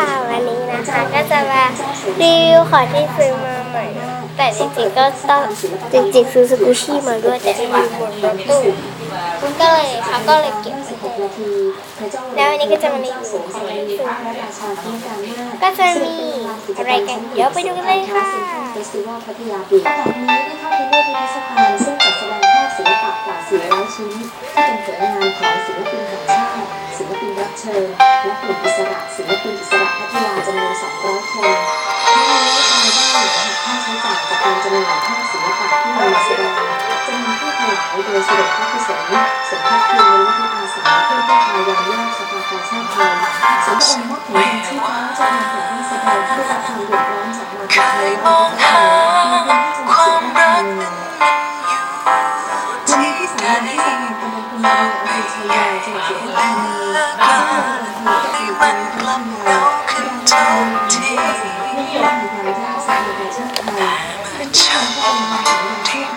ค่ะวันนี้นะคะ ก็จะมารีวิวของที่ซื้อมาใหม่ แต่จริงๆก็ต้องจริงๆซื้อสกูชี่มาด้วยแต่มันอยู่บนรถตู้มันก็เลยเขาก็เลยเก็บไว้แล้ววันนี้ก็จะมารีวิวของที่ซื้อก็จะมีอะไรกันเดี๋ยวไปดูกันเลยค่ะเฟสติวัลพัทยาบีชจากนี้ได้เข้าไปเลือกนิทรรศการซึ่งจัดแสดงภาพศิลปะกว่า400ชิ้นที่เป็นผลงานของศิลปินแห่งชาติศิลปินรับเชิญ และกลุ่มอิสระศิลปินอิสระพัทยาจำนวน200 คนทั้งนี้รายได้หักค่าใช้จ่ายจากการจำหน่ายภาพศิลปะที่นำมาแสดงจะนำผู้ถวายโดยเสด็จพระกุศลสมทบทุนมูลนิธิอาสาเพื่อผู้พายามยากสภากาชาติไทยสมเด็จมอบถุงยังชีพพร้อมจำหน่ายแก่แสดงผู้รับความเดือดร้อนจากมาเคจากไทยยมองหาความรักนั้นมันอยู่วันที่นี้ที่ไหนสำนักงานตำบลคุณนายอำเภอชัย ขึ้นทุกทีเ